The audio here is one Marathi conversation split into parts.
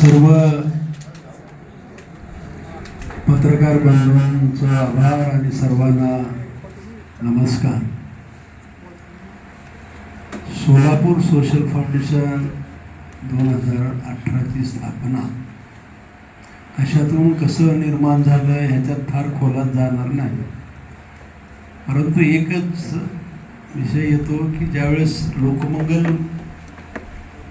सर्व पत्रकार बंधूंचा आभार आणि सर्वांना नमस्कार. सोलापूर सोशल फाउंडेशन दोन हजार अठराची स्थापना. अशातून कसं निर्माण झालं ह्याच्यात फार खोलात जाणार नाही. परंतु एकच विषय येतो की ज्यावेळेस लोकमंगल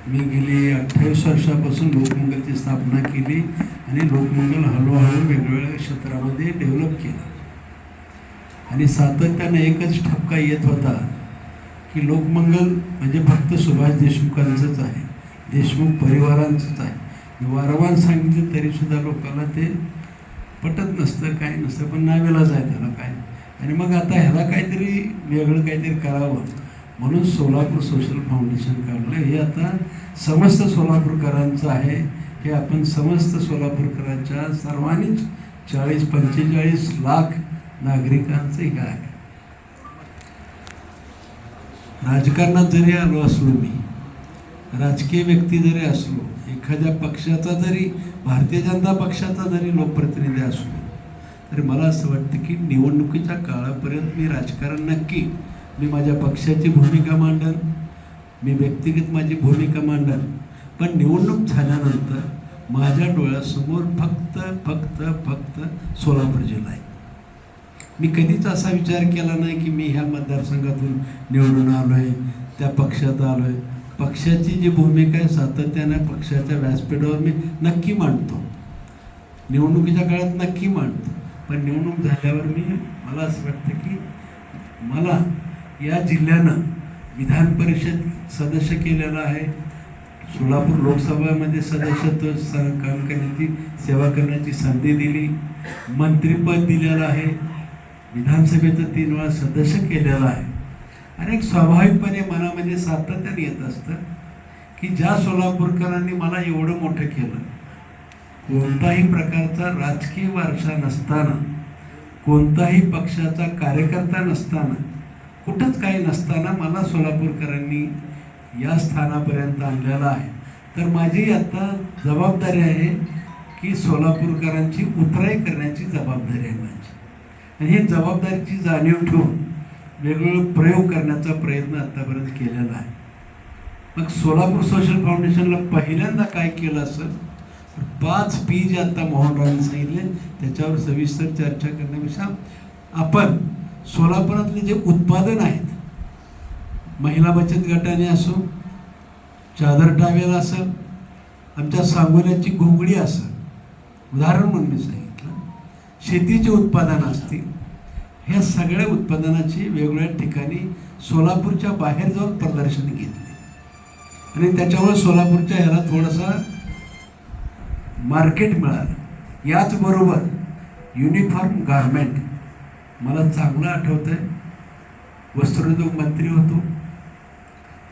मी गेली अठ्ठावीस वर्षापासून लोकमंगलची स्थापना केली आणि लोकमंगल हळूहळू वेगवेगळ्या क्षेत्रामध्ये डेव्हलप केलं. आणि सातत्यानं एकच ठपका येत होता की लोकमंगल म्हणजे फक्त सुभाष देशमुखांचंच आहे देशमुख परिवारांचंच आहे. मी वारंवार सांगितलं तरीसुद्धा लोकांना ते पटत नसतं काय नसतं पण नावेलाच आहे त्याला काय. आणि मग आता ह्याला काहीतरी वेगळं काहीतरी करावं. म्हणून सोलापूर सोशल फाउंडेशन काढलं. हे आता समस्त सोलापूरकरांचं आहे. हे आपण समस्त सोलापूरकरांच्या सर्वांनीच चाळीस पंचेचाळीस लाख नागरिकांचं हे आहे. राजकारणात जरी आलो असलो मी राजकीय व्यक्ती जरी असलो एखाद्या पक्षाचा जरी भारतीय जनता पक्षाचा जरी लोकप्रतिनिधी असलो तरी मला असं वाटतं की निवडणुकीच्या काळापर्यंत मी राजकारण नक्की मी माझ्या पक्षाची भूमिका मांडन मी व्यक्तिगत माझी भूमिका मांडन पण निवडणूक झाल्यानंतर माझ्या डोळ्यासमोर फक्त फक्त फक्त सोलापूर जिल्हा आहे. मी कधीच असा विचार केला नाही की मी ह्या मतदारसंघातून निवडून आलो आहे त्या पक्षात आलो आहे पक्षाची जी भूमिका आहे सातत्यानं पक्षाच्या व्यासपीठावर मी नक्की मांडतो. निवडणुकीच्या काळात नक्की मांडतो. पण निवडणूक झाल्यावर मी मला असं वाटतं की मला या जिल्ह्यानं विधान परिषद सदस्य केलेलं आहे. सोलापूर लोकसभामध्ये सदस्यत्व स काम करण्याची सेवा करण्याची संधी दिली. मंत्रिपद दिलेलं आहे. विधानसभेचं तीन वेळा सदस्य केलेलं आहे. आणि एक स्वाभाविकपणे मनामध्ये सातत्याने येत असतं की ज्या सोलापूरकरांनी मला एवढं मोठं केलं कोणताही प्रकारचा राजकीय वारसा नसताना कोणताही पक्षाचा कार्यकर्ता नसताना कुठंच काही नसताना मला सोलापूरकरांनी या स्थानापर्यंत आणलेलं आहे. तर माझी आता जबाबदारी आहे की सोलापूरकरांची उतराई करण्याची जबाबदारी आहे माझी. आणि ही जबाबदारीची जाणीव ठेवून वेगवेगळे प्रयोग करण्याचा प्रयत्न आत्तापर्यंत केलेला आहे. मग सोलापूर सोशल फाउंडेशनला पहिल्यांदा काय केलं असेल? तर पाच पी जे आत्ता मोहनरावांनी सांगितले त्याच्यावर सविस्तर चर्चा करण्यापेक्षा आपण सोलापुरातले जे उत्पादन आहेत महिला बचत गटाने असो चादर टावेल असं आमच्या सांगोल्याची घोंगडी असं उदाहरण म्हणून मी सांगितलं शेतीचे उत्पादन असतील ह्या सगळ्या उत्पादनाची वेगवेगळ्या ठिकाणी सोलापूरच्या बाहेर जाऊन प्रदर्शन घेतले. आणि त्याच्यामुळे सोलापूरच्या ह्याला थोडासा मार्केट मिळालं. याचबरोबर युनिफॉर्म गारमेंट मला चांगलं आठवतं आहे वस्त्रोद्योग मंत्री होतो.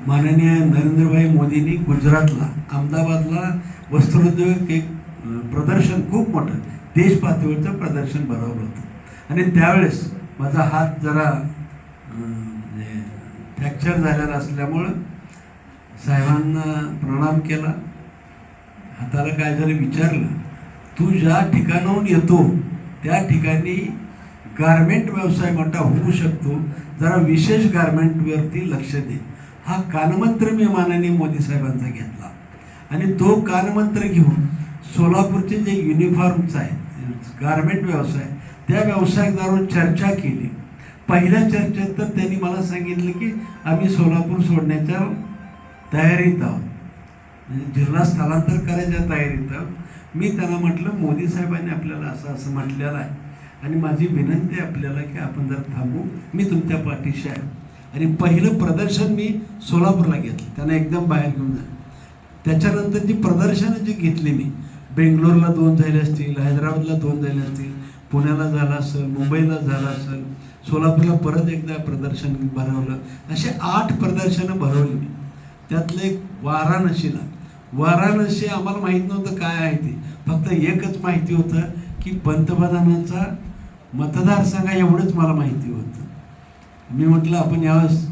माननीय नरेंद्रभाई मोदींनी गुजरातला अहमदाबादला वस्त्रोद्योग एक प्रदर्शन खूप मोठं देशपातळीचं प्रदर्शन भरवलं होतं. आणि त्यावेळेस माझा हात जरा म्हणजे फ्रॅक्चर झालेला असल्यामुळं साहेबांना प्रणाम केला. हाताला काय झालं विचारलं तू ज्या ठिकाणाहून येतो त्या ठिकाणी गारमेंट व्यवसाय मोठा होऊ शकतो. जरा विशेष गारमेंटवरती लक्ष दे. हा कानमंत्र मी माननीय मोदी साहेबांचा घेतला. आणि तो कानमंत्र घेऊन सोलापूरचे जे युनिफॉर्मचं आहे गारमेंट व्यवसाय त्या व्यवसायादारावर चर्चा केली. पहिल्या चर्चेत तर त्यांनी मला सांगितलं की आम्ही सोलापूर सोडण्याच्या तयारीत आहोत. म्हणजे जिल्हा स्थलांतर करायच्या तयारीत आहोत. मी त्यांना म्हटलं मोदी साहेबांनी आपल्याला असं असं म्हटलेलं आहे. आणि माझी विनंती आहे आपल्याला की आपण जर थांबू. मी तुमच्या पाठीशी आहे. आणि पहिलं प्रदर्शन मी सोलापूरला घेतलं. त्यांना एकदम बाहेर घेऊन जा. त्याच्यानंतर जी प्रदर्शनं जी घेतली मी बेंगलोरला दोन झाले असतील हैदराबादला दोन झाले असतील पुण्याला झालं असेल मुंबईला झालं असेल सोलापूरला परत एकदा प्रदर्शन भरवलं. असे आठ प्रदर्शनं भरवली मी. त्यातलं एक वाराणसीला. वाराणसी आम्हाला माहीत नव्हतं काय आहे ते. फक्त एकच माहिती होतं की पंतप्रधानांचा मतदारसंघ एवढंच मला माहिती होतं. मी म्हटलं आपण यावेळेस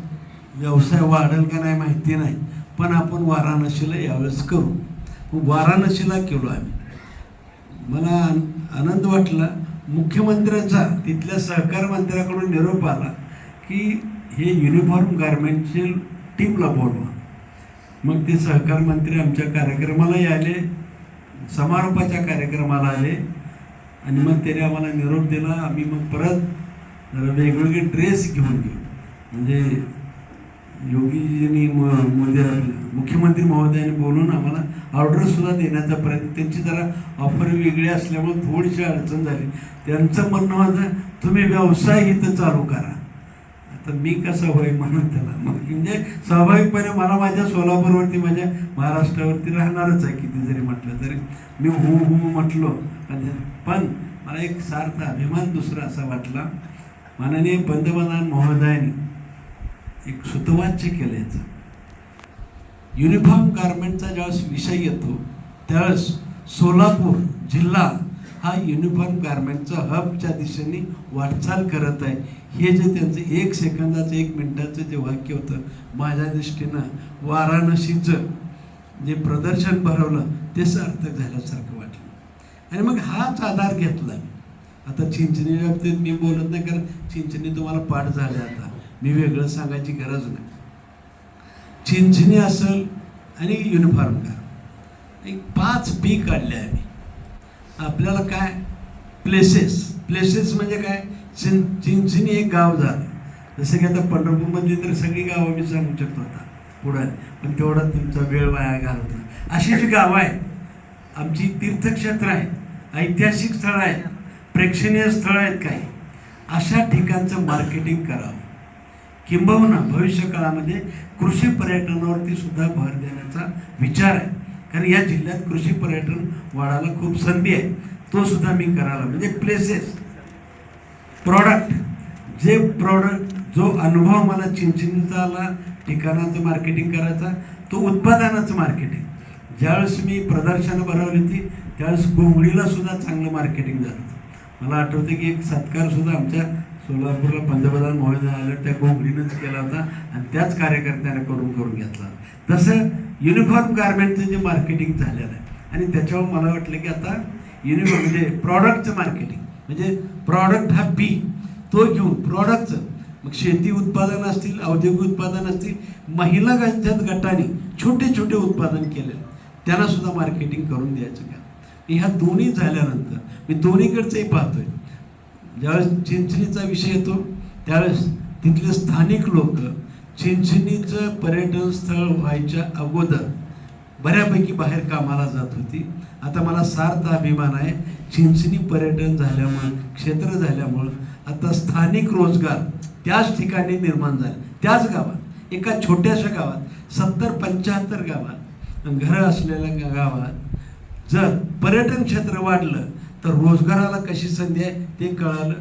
व्यवसाय वाढेल का नाही माहिती नाही पण आपण वाराणसीला यावेळेस करू. वाराणसीला केलो आम्ही. मला आन- आनंद वाटला. मुख्यमंत्र्यांचा तिथल्या सहकार मंत्र्याकडून निरोप आला की हे युनिफॉर्म गारमेंटची टीमला बोलवा. मग ते सहकार मंत्री आमच्या कार्यक्रमालाही आले समारोपाच्या कार्यक्रमाला आले. आणि मग त्याने आम्हाला निरोप दिला. आम्ही मग परत जरा वेगवेगळे ड्रेस घेऊन गेलो. म्हणजे योगीजींनी म्हणजे मुख्यमंत्री महोदयांनी बोलून आम्हाला ऑर्डरसुद्धा देण्याचा प्रयत्न त्यांची जरा ऑफर वेगळी असल्यामुळे थोडीशी अडचण झाली. त्यांचं म्हणणं होतं तुम्ही व्यवसाय इथं चालू करा. आता मी कसं होय म्हणून त्याला मग म्हणजे स्वाभाविकपणे मला माझ्या सोलापूरवरती माझ्या महाराष्ट्रावरती राहणारच आहे किती जरी म्हटलं तरी. मी हू हू म्हटलो. पण पण मला एक सार्थ अभिमान दुसरा असा वाटला. माननीय पंतप्रधान महोदयांनी एक सुतवाच्य केलं याचं. युनिफॉर्म गारमेंटचा ज्यावेळेस विषय येतो त्यावेळेस सोलापूर जिल्हा हा युनिफॉर्म गारमेंटचा हबच्या दिशेने वाटचाल करत आहे. हे जे त्यांचं एक सेकंदाचं एक मिनिटाचं जे वाक्य होतं माझ्या दृष्टीनं वाराणसीचं जे प्रदर्शन भरवलं ते सार्थक झाल्यासारखं वाटलं. आणि मग हाच आधार घेतला मी आता चिंचणी बाबतीत मी बोलत नाही कारण चिंचणी तुम्हाला पाठ झाले आता. मी वेगळं सांगायची गरज नाही. चिंचणी असेल आणि युनिफॉर्म का एक पाच पी काढले आम्ही. आपल्याला काय? प्लेसेस प्लेसेस म्हणजे काय? चिं चिंचणी एक गाव झालं. जसं की आता पंढरपूरमध्ये तर सगळी गावं मी सांगू शकतो आता पुढं. पण तेवढा तुमचा वेळ वाया घालवतो. अशी जी गावं आहेत आमची तीर्थक्षेत्र आहेत ऐतिहासिक स्थळं आहेत प्रेक्षणीय स्थळं आहेत काही. अशा ठिकाणचं मार्केटिंग करावं. किंबहुना भविष्य काळामध्ये कृषी पर्यटनावरती सुद्धा भर देण्याचा विचार आहे. कारण या जिल्ह्यात कृषी पर्यटन वाढायला खूप संधी आहे. तो सुद्धा मी करायला म्हणजे प्लेसेस प्रॉडक्ट जे प्रॉडक्ट जो अनुभव मला चिंचिंचा आला ठिकाणाचं मार्केटिंग करायचा तो उत्पादनाचं मार्केटिंग ज्यावेळेस मी प्रदर्शनं भरवली होती त्यावेळेस घोंगडीला सुद्धा चांगलं मार्केटिंग झालं मला आठवतं की एक सत्कार सुद्धा आमच्या सोलापूरला पंतप्रधान महोदय आले त्या घोंगडीनंच केला होता आणि त्याच कार्यकर्त्याने करून करून घेतला. तसं युनिफॉर्म गारमेंटचं जे मार्केटिंग झालेलं आहे. आणि त्याच्यावर मला वाटलं की आता युनिफॉर्म म्हणजे प्रॉडक्टचं मार्केटिंग म्हणजे प्रॉडक्ट हा पी तो घेऊन प्रॉडक्टचं मग शेती उत्पादन असतील औद्योगिक उत्पादन असतील महिला गटाने छोटे छोटे उत्पादन केले त्याला सुद्धा मार्केटिंग करून द्यायचं का? ह्या दोन्ही झाल्यानंतर मी दोन्हीकडचंही पाहतोय. ज्यावेळेस चिंचणीचा विषय येतो त्यावेळेस तिथले स्थानिक लोक चिंचणीचं पर्यटन स्थळ व्हायच्या अगोदर बऱ्यापैकी बाहेर कामाला जात होती. आता मला सार्थ अभिमान आहे चिंचणी पर्यटन झाल्यामुळं क्षेत्र झाल्यामुळं आता स्थानिक रोजगार त्याच ठिकाणी निर्माण झाले. त्याच गावात एका छोट्याशा गावात सत्तर पंच्याहत्तर गावात. घरं असलेल्या गावात जर पर्यटन क्षेत्र वाढलं तर रोजगाराला कशी संधी आहे ते कळालं.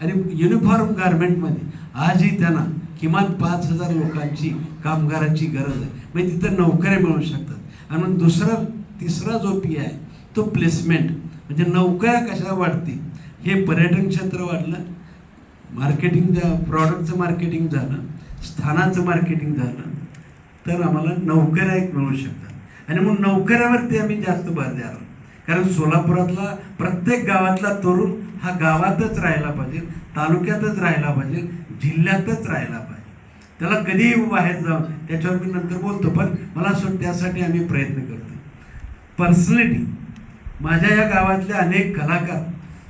आणि युनिफॉर्म गारमेंटमध्ये आजही त्यांना किमान पाच हजार लोकांची कामगारांची गरज आहे. म्हणजे तिथं नोकऱ्या मिळू शकतात. आणि दुसरा तिसरा जो पी आहे तो प्लेसमेंट म्हणजे नोकऱ्या कशा वाढतील? हे पर्यटन क्षेत्र वाढलं. मार्केटिंग प्रॉडक्टचं मार्केटिंग झालं. स्थानाचं मार्केटिंग झालं. तर आम्हाला नोकऱ्या एक मिळू शकतात. आणि मग नोकऱ्यावरती आम्ही जास्त भर द्यावा कारण सोलापुरातला प्रत्येक गावातला तरुण हा गावातच राहायला पाहिजे तालुक्यातच राहायला पाहिजे जिल्ह्यातच राहायला पाहिजे. त्याला कधीही बाहेर जाऊन त्याच्यावर मी नंतर बोलतो पण मला असं त्यासाठी आम्ही प्रयत्न करतो पर्सनॅलिटी माझ्या या गावातले अनेक कलाकार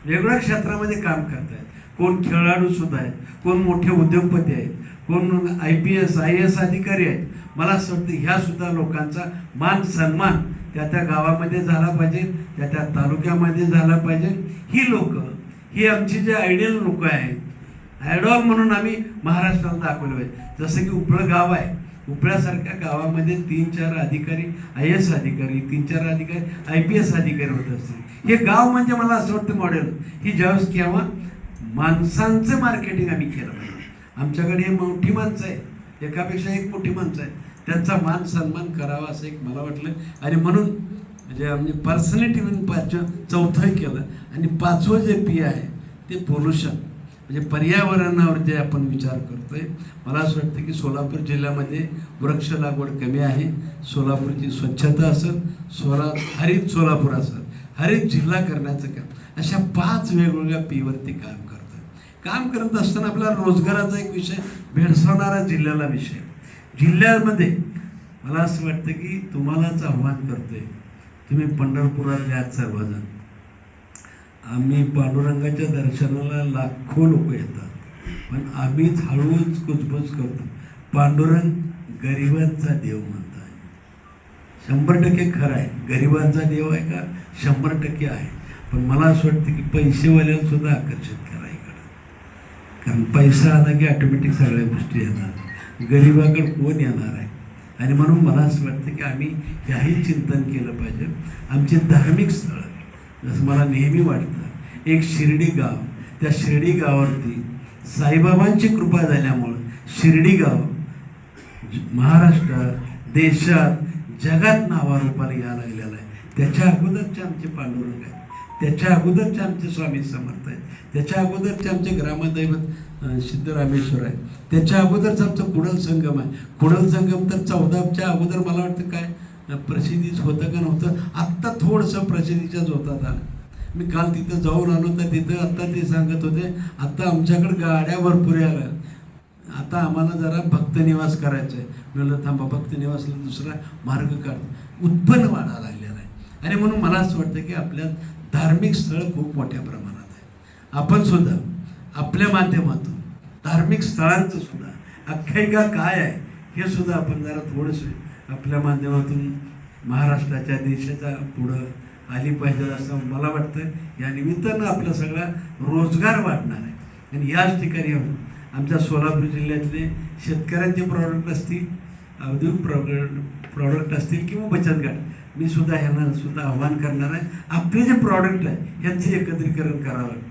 वेगवेगळ्या क्षेत्रामध्ये काम करत आहेत कोण खेळाडूसुद्धा आहेत कोण मोठे उद्योगपती आहेत कोण I P S I S अधिकारी आहेत मला असं वाटतं ह्या सुद्धा लोकांचा मान सन्मान त्या त्या गावामध्ये झाला पाहिजे त्या त्या तालुक्यामध्ये झाला पाहिजे. ही लोक ही आमची जे आयडियल लोक आहेत आयडॉल म्हणून आम्ही महाराष्ट्राला दाखवलं पाहिजे. जसं की उपळं गाव आहे उपळ्यासारख्या गावामध्ये तीन चार अधिकारी आय एस अधिकारी तीन चार अधिकारी आय पी एस अधिकारी होत असतील हे गाव म्हणजे मला असं वाटतं मॉडेल ही ज्यावेळेस केव्हा माणसांचं मार्केटिंग आम्ही केलं पाहिजे. आमच्याकडे हे मोठी माणसं आहेत. एकापेक्षा एक मोठी माणसं आहेत. त्यांचा मान सन्मान करावा असं एक मला वाटलं. आणि म्हणून म्हणजे आम्ही पर्सनॅलिटी म्हणून पाचवं चौथं केलं. आणि पाचवं जे पी आहे ते पोल्युशन म्हणजे पर्यावरणावर जे आपण विचार करतो आहे मला असं वाटतं की सोलापूर जिल्ह्यामध्ये वृक्ष लागवड कमी आहे. सोलापूरची स्वच्छता असेल सोला हरित सोलापूर असेल हरित जिल्हा करण्याचं काम. अशा पाच वेगवेगळ्या पीवरती काम करतं काम करत असताना आपला रोजगाराचा एक विषय भेडसावणारा जिल्ह्याला विषय. जिल्ह्यामध्ये मला असं वाटतं की तुम्हालाच आव्हान आहे तुम्ही पंढरपुरात यात सर्वजण. आम्ही पांडुरंगाच्या दर्शनाला लाखो लोक येतात. पण आम्हीच हळूच कुचबुच करतो. पांडुरंग गरिबांचा देव म्हणतात. शंभर टक्के खरं आहे. गरिबांचा देव आहे का? शंभर टक्के आहे. पण मला असं वाटतं की पैसेवाल्यांसुद्धा आकर्षित करा इकडं. कारण पैसा आला की ऑटोमॅटिक सगळ्या गोष्टी येतात. गरिबाकडे कोण येणार आहे? आणि म्हणून मला असं वाटतं की आम्ही याही चिंतन केलं पाहिजे. आमचे धार्मिक स्थळं जसं मला नेहमी वाटतं एक शिर्डी गाव त्या शिर्डी गावावरती साईबाबांची कृपा झाल्यामुळं शिर्डी गाव महाराष्ट्रात देशात जगात नावारूपाला या लागलेलं आहे. त्याच्या अगोदरचे आमचे पांडुरंग आहेत. त्याच्या अगोदरचे आमचे स्वामी समर्थ आहेत. त्याच्या अगोदरचे आमचे ग्रामदैवत सिद्धरामेश्वर आहे. त्याच्या अगोदरच आमचं कुडल संगम आहे. कुडल संगम तर चौदाच्या अगोदर मला वाटतं काय प्रसिद्धीच होतं का नव्हतं? आत्ता थोडंसं प्रसिद्धीच्या जोतात आलं. मी काल तिथं जाऊन आलो तर तिथं आत्ता ते सांगत होते आत्ता आमच्याकडे गाड्या भरपूर आल्या आता आम्हाला जरा भक्तनिवास करायचं आहे. मी म्हणलं थांबा भक्तनिवासला दुसरा मार्ग काढ. उत्पन्न वाढायला लागलेलं आहे. आणि म्हणून मला असं वाटतं की आपल्या धार्मिक स्थळं खूप मोठ्या प्रमाणात आहे आपण सुद्धा आपल्या माध्यमातून धार्मिक स्थळांचं सुद्धा. आख्यायिका काय आहे हे सुद्धा आपण जरा थोडंसं आपल्या माध्यमातून महाराष्ट्राच्या देशाच्या पुढं आली पाहिजे असं मला वाटतं. या निमित्तानं आपला सगळा रोजगार वाढणार आहे. आणि याच ठिकाणी आमच्या सोलापूर जिल्ह्यातले शेतकऱ्यांचे प्रॉडक्ट असतील औद्योगिक प्रॉडक्ट प्रॉडक्ट असतील किंवा बचत गट मी सुद्धा ह्यांना सुद्धा आव्हान करणार आहे. आपले जे प्रॉडक्ट आहे ह्यांचे एकत्रीकरण करावं.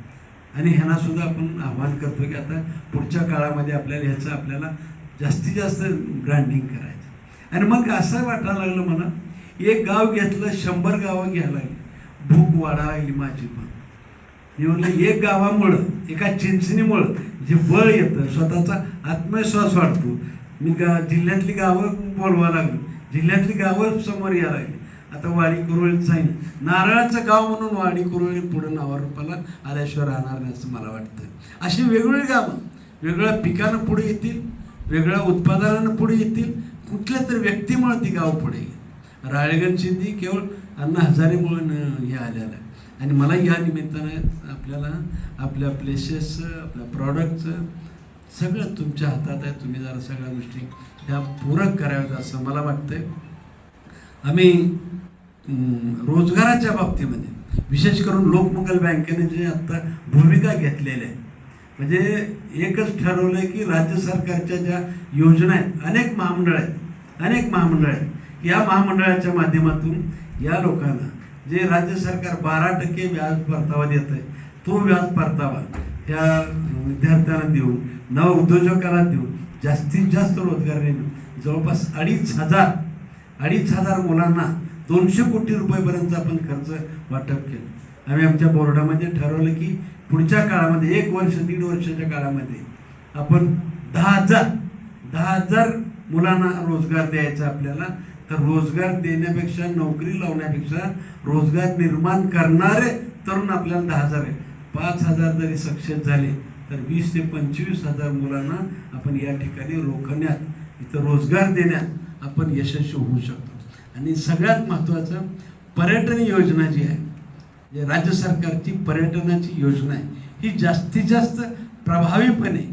आणि ह्यांना सुद्धा आपण आव्हान करतो की आता पुढच्या काळामध्ये आपल्याला ह्याचं आपल्याला जास्तीत जास्त ब्रँडिंग करायचं. आणि मग असं वाटायला लागलं मला एक गाव घेतलं शंभर गावं घ्यायला लागली. भूक वाढायला माझी पण मी म्हणलं एक गावामुळं एका चिंचणीमुळं जे बळ येतं स्वतःचा आत्मविश्वास वाढतो. मी गा जिल्ह्यातली गावं बोलवा लागलो. जिल्ह्यातली गावं समोर यायला लागली. आता वाडी कुरुळीत जाईन. नारळाचं गाव म्हणून वाडी कुरुळी पुढं नावारूपाला आल्याशिवाय राहणार नाही असं मला वाटतं. अशी वेगवेगळी गावं. वेगळ्या पिकानं पुढे येतील वेगळ्या उत्पादनानं पुढे येतील कुठल्या तरी व्यक्तीमुळे ती गाव पुढे येईल. राळेगण शिंदे केवळ अण्णा हजारेमुळे न- हे आलेलं आहे. आणि मला या निमित्तानं आपल्याला आपल्या प्लेसेसचं आपल्या प्रॉडक्टचं सगळं तुमच्या हातात आहे. तुम्ही जरा सगळ्या गोष्टी ह्या पूरक कराव्यात असं मला वाटतंय. आम्ही रोजगाराच्या बाबतीमध्ये विशेष करून लोकमंगल बँकेने जे आत्ता भूमिका घेतलेल्या आहे म्हणजे एकच ठरवलं आहे की राज्य सरकारच्या ज्या योजना आहेत अनेक महामंडळ आहेत अनेक महामंडळ आहेत या महामंडळाच्या माध्यमातून या लोकांना जे राज्य सरकार बारा टक्के व्याज परतावा देत आहे तो व्याज परतावा त्या विद्यार्थ्यांना देऊन नव उद्योजकांना देऊन जास्तीत जास्त रोजगार निर्मिती जवळपास अडीच हजार अडीच हजार मुलांना दोनशे कोटी रुपयेपर्यंत आपण खर्च वाटप केलं. आम्ही आमच्या बोर्डामध्ये ठरवलं की पुढच्या काळामध्ये एक वर्ष दीड वर्षाच्या काळामध्ये आपण दहा हजार दहा हजार मुलांना रोजगार द्यायचा आपल्याला. तर रोजगार देण्यापेक्षा नोकरी लावण्यापेक्षा रोजगार निर्माण करणारे तरुण आपल्याला दहा हजार आहे पाच हजार जरी सक्सेस झाले तर वीस ते पंचवीस हजार मुलांना आपण या ठिकाणी रोखण्यात इथं रोजगार देण्यात आपण यशस्वी होऊ शकतो. आणि सगळ्यात महत्त्वाचं पर्यटन योजना जी आहे जे राज्य सरकारची पर्यटनाची योजना आहे ही जास्तीत जास्त प्रभावीपणे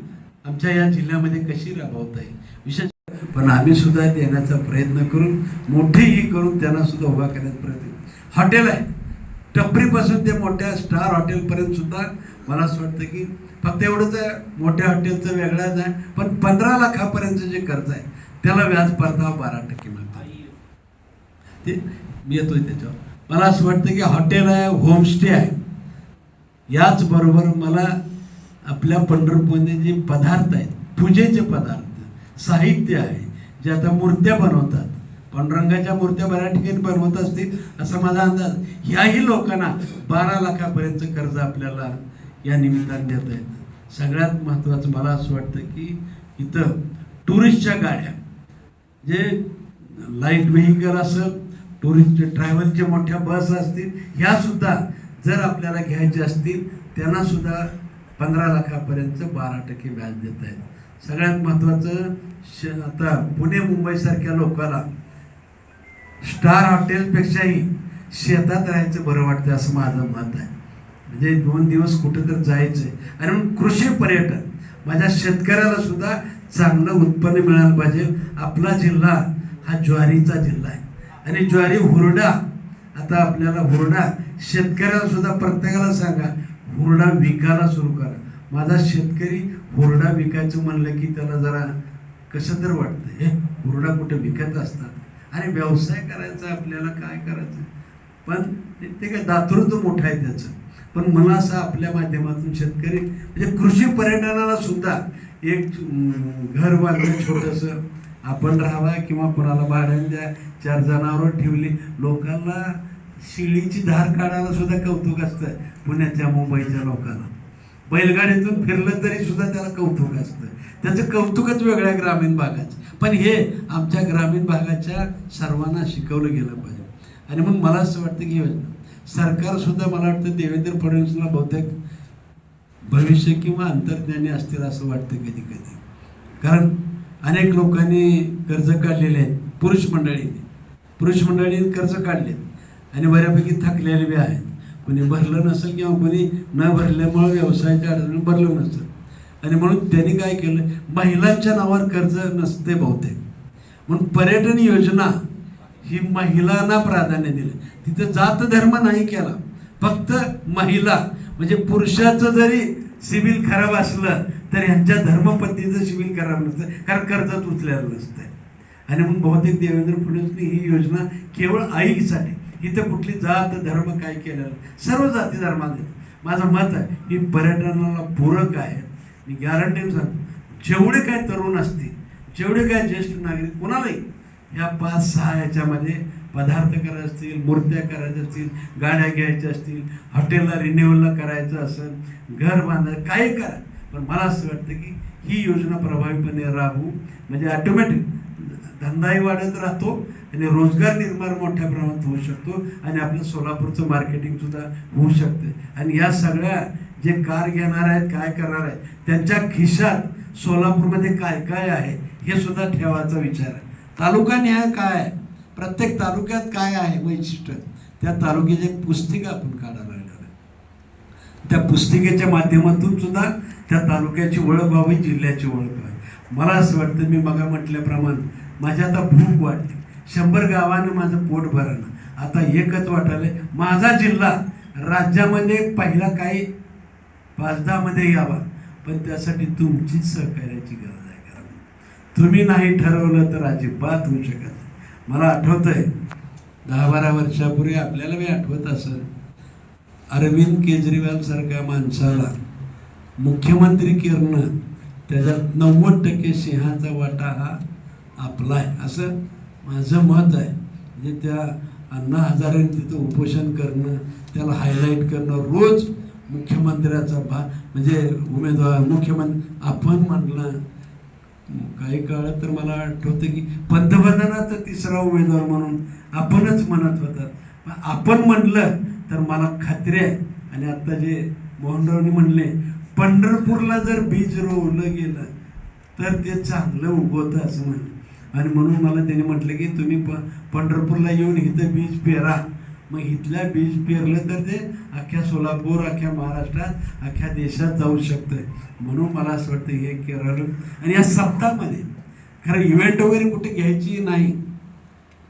आमच्या या जिल्ह्यामध्ये कशी राबवता येईल विशेष पण आम्ही सुद्धा देण्याचा प्रयत्न करून मोठीही करून त्यांना सुद्धा उभा करण्याचा प्रयत्न हॉटेल आहे. टपरीपासून ते मोठ्या स्टार हॉटेलपर्यंत सुद्धा मला असं वाटतं की फक्त एवढंच आहे मोठ्या हॉटेलचं वेगळंच आहे पण पंधरा लाखापर्यंत जे कर्ज आहे त्याला व्याज परतावा बारा टक्के मिळतात ते मी येतोय त्याच्यावर. मला असं वाटतं की हॉटेल आहे होमस्टे आहे. याचबरोबर मला आपल्या पंढरपूरमध्ये जे पदार्थ आहेत पूजेचे पदार्थ साहित्य आहे जे आता मूर्त्या बनवतात. पांडुरंगाच्या मूर्त्या बऱ्या ठिकाणी बनवत असतील असा माझा अंदाज. ह्याही लोकांना बारा लाखापर्यंत कर्ज आपल्याला या निमित्ताने देता येतं. सगळ्यात महत्त्वाचं मला असं वाटतं की इथं टुरिस्टच्या गाड्या जे लाइट व्हेकल असेल टुरिस्ट ट्रॅव्हलच्या मोठ्या बस असतील ह्यासुद्धा जर आपल्याला घ्यायच्या असतील त्यांनासुद्धा पंधरा लाखापर्यंत बारा टक्के व्याज देत आहेत सगळ्यात महत्त्वाचं श आता पुणे मुंबईसारख्या लोकांना स्टार हॉटेलपेक्षाही शेतात राहायचं बरं वाटतं असं माझं मत आहे. म्हणजे दोन दिवस कुठं तर जायचं आहे आणि म्हणून कृषी पर्यटन. माझ्या शेतकऱ्याला सुद्धा चांगलं उत्पन्न मिळालं पाहिजे. आपला जिल्हा हा ज्वारीचा जिल्हा आहे. आणि ज्वारी हुरडा आता आपल्याला हुरडा शेतकऱ्याला सुद्धा प्रत्येकाला सांगा हुरडा विकायला सुरू करा. माझा शेतकरी हुरडा विकायचं म्हणलं की त्याला जरा कसं तर वाटतं हे हुरडा कुठे विकत असतात? आणि व्यवसाय करायचा आपल्याला काय करायचं? पण ते- ते काय दातृत्व मोठं आहे त्याचं. पण मला असं आपल्या माध्यमातून शेतकरी म्हणजे कृषी पर्यटनाला सुद्धा एक घर बांधलं छोटंसं आपण राहावा किंवा कोणाला भाड्याने द्या चार जनावरं ठेवली लोकांना शिळीची धार काढायला सुद्धा कौतुक असतं पुण्याच्या मुंबईच्या लोकांना. बैलगाडीतून फिरलं तरी सुद्धा त्याला कौतुक असतं. त्याचं कौतुकच वेगळ्या ग्रामीण भागाचं. पण हे आमच्या ग्रामीण भागाच्या सर्वांना शिकवलं गेलं पाहिजे. आणि मग मला असं वाटतं की योजना सुद्धा मला वाटतं देवेंद्र फडणवीसला बहुतेक भविष्य किंवा अंतर्ज्ञानी असतील असं वाटतं कधी कधी. कारण अनेक लोकांनी कर्ज काढलेले आहेत पुरुष मंडळीने. पुरुष मंडळीने कर्ज काढलेत आणि बऱ्यापैकी थकलेले बी आहेत. कोणी भरलं नसेल किंवा कोणी न भरल्यामुळं व्यवसायाच्या अडचणी भरलं नसेल. आणि म्हणून त्यांनी काय केलं? महिलांच्या नावावर कर्ज नसते बहुतेक. म्हणून पर्यटन योजना ही महिलांना प्राधान्य दिलं. तिथं जात धर्म नाही केला. फक्त महिला म्हणजे पुरुषाचं जरी सिबिल खराब असलं तर ह्यांच्या धर्मपत्नीचं सिबिल खराब नसतं कारण कर्जात उचलेलं नसतं आणि मग बहुतेक देवेंद्र फडणवीसनी ही योजना केवळ आईसाठी इथं कुठली जात धर्म काय केलेलं सर्व जाती धर्माचे माझं मत आहे ही पर्यटनाला पूरक आहे. मी गॅरंटी सांगतो जेवढे काय तरुण असतील जेवढे काय ज्येष्ठ नागरिक कोणालाही ह्या पाच सहा याच्यामध्ये पदार्थ करायचे असतील मूर्त्या करायच्या असतील गाड्या घ्यायच्या असतील हॉटेलला रिन्युअलला करायचं असेल घर बांधायचं काही करा. पण मला असं वाटतं की ही योजना प्रभावीपणे राहू म्हणजे ऑटोमॅटिक धंदाही वाढत राहतो आणि रोजगार निर्माण मोठ्या प्रमाणात होऊ शकतो आणि आपलं सोलापूरचं मार्केटिंगसुद्धा होऊ शकते. आणि या सगळ्या जे कार घेणार आहेत काय करणार आहेत त्यांच्या खिशात सोलापूरमध्ये काय काय आहे हे सुद्धा ठेवायचा विचार आहे. तालुका न्याय काय प्रत्येक तालुक्यात काय आहे वैशिष्ट्य? त्या तालुक्याची एक पुस्तिका आपण काढायला लागणार आहे. त्या पुस्तिकेच्या माध्यमातून सुद्धा त्या तालुक्याची ओळख व्हावी जिल्ह्याची ओळख व्हावी. मला असं वाटतं मी मगा म्हटल्याप्रमाणे माझी आता भूक वाटते शंभर गावानं माझं पोट भरणं आता एकच वाटायलंय माझा जिल्हा राज्यामध्ये पहिला काही पाच दहामध्ये यावा. पण त्यासाठी तुमचीच सहकार्याची गरज आहे. तुम्ही नाही ठरवलं तर अजिबात होऊ शकत नाही. मला आहे दहा बारा वर्षापूर्वी आपल्याला मी आठवत असेल अरविंद केजरीवालसारख्या माणसाला मुख्यमंत्री करणं त्याच्यात नव्वद टक्के सिंहाचा वाटा हा आपला आहे असं माझं मत आहे म्हणजे त्या अण्णा हजारेने तिथं उपोषण करणं त्याला हायलाईट करणं रोज मुख्यमंत्र्याचा भा म्हणजे उमेदवार मुख्यमंत्री आपण म्हणलं काही काळ तर मला आठवतं की पंतप्रधानाचा तिसरा उमेदवार म्हणून आपणच म्हणत होता. आपण म्हटलं तर मला खात्री आहे. आणि आत्ता जे मोहनरावनी म्हणले पंढरपूरला जर बीज रोवलं गेलं तर ते चांगलं उगवतं असं म्हणलं. आणि म्हणून मला त्याने म्हटलं की तुम्ही प पंढरपूरला येऊन इथं बीज पेरा. मग इथल्या बीज पेरलं तर ते अख्ख्या सोलापूर अख्ख्या महाराष्ट्रात अख्ख्या देशात जाऊ शकतं म्हणून मला असं वाटतं हे केरळ आणि या सप्ताहामध्ये खरं इव्हेंट वगैरे कुठे घ्यायची नाही.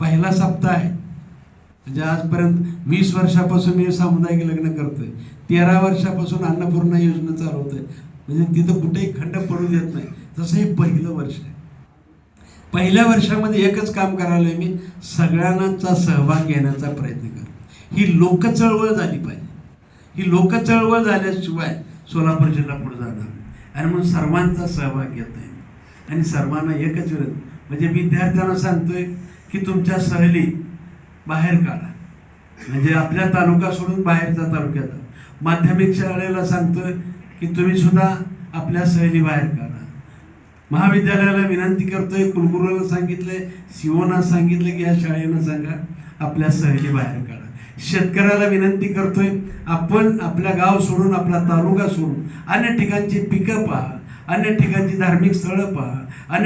पहिला सप्ताह आहे. म्हणजे आजपर्यंत वीस वर्षापासून मी सामुदायिक लग्न करतोय. तेरा वर्षापासून अन्नपूर्णा योजना चालवतोय. म्हणजे तिथं कुठेही खंड पडू देत नाही. तसं हे पहिलं वर्ष आहे. पहिल्या वर्षामध्ये एकच काम करायला मी सगळ्यांचा सहभाग घेण्याचा प्रयत्न करतो ही लोकचळवळ झाली पाहिजे. ही लोकचळवळ झाल्याशिवाय सोलापूर जिल्हा पुढे जाणार आणि म्हणून सर्वांचा सहभाग घेत आहे आणि सर्वांना एकच विरोध म्हणजे विद्यार्थ्यांना सांगतोय की तुमच्या सहली बाहेर काढा. म्हणजे आपल्या तालुका सोडून बाहेरचा तालुक्यात जा. माध्यमिक शाळेला सांगतोय की तुम्ही सुद्धा आपल्या सहली बाहेर काढा. महाविद्यालयाला विनंती करतोय कुलगुरूला सांगितलंय सिओना सांगितलं की या शाळेनं सांगा आपल्या सहली बाहेर काढा. शेतकऱ्याला विनंती करतोय आपण आपल्या गाव सोडून आपला तालुका सोडून अन्य ठिकाणची पिकं पहा अन्य ठिकाणची धार्मिक स्थळं पहा अन्य